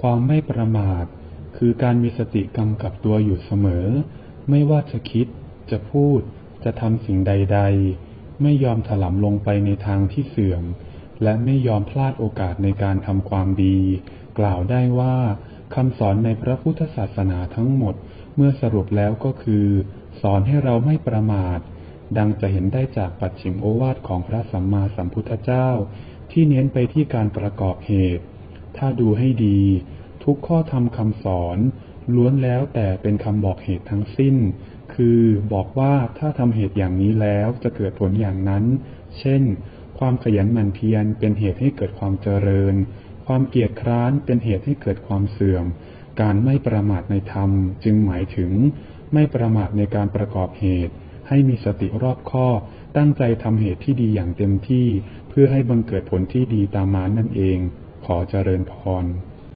ความไม่ประมาท คือการมีสติกำกับตัวอยู่เสมอ ไม่ว่าจะคิด จะพูด จะทำสิ่งใด ๆ ไม่ยอมถลำลงไปในทางที่เสื่อม และไม่ยอมพลาดโอกาสในการทำความดี กล่าวได้ว่าคำสอนในพระพุทธศาสนาทั้งหมด เมื่อสรุปแล้วก็คือ สอนให้เราไม่ประมาท ดังจะเห็นได้จากปัจฉิมโอวาทของพระสัมมาสัมพุทธเจ้า ที่เน้นไปที่การประกอบเหตุ ถ้าดูให้ดี ทุกข้อธรรมคำสอน ล้วนแล้วแต่เป็นคำบอกเหตุทั้งสิ้น คือบอกว่าถ้าทำเหตุอย่างนี้แล้วจะเกิดผลอย่างนั้น เช่น ความขยันหมั่นเพียรเป็นเหตุให้เกิดความเจริญ ความเกียจคร้านเป็นเหตุให้เกิดความเสื่อม การไม่ประมาทในธรรมจึงหมายถึง ไม่ประมาทในการประกอบเหตุ ให้มีสติรอบคอบตั้งใจทำเหตุที่ดีอย่างเต็มที่ เพื่อให้บังเกิดผลที่ดีตามมานั่นเอง ขอเจริญพร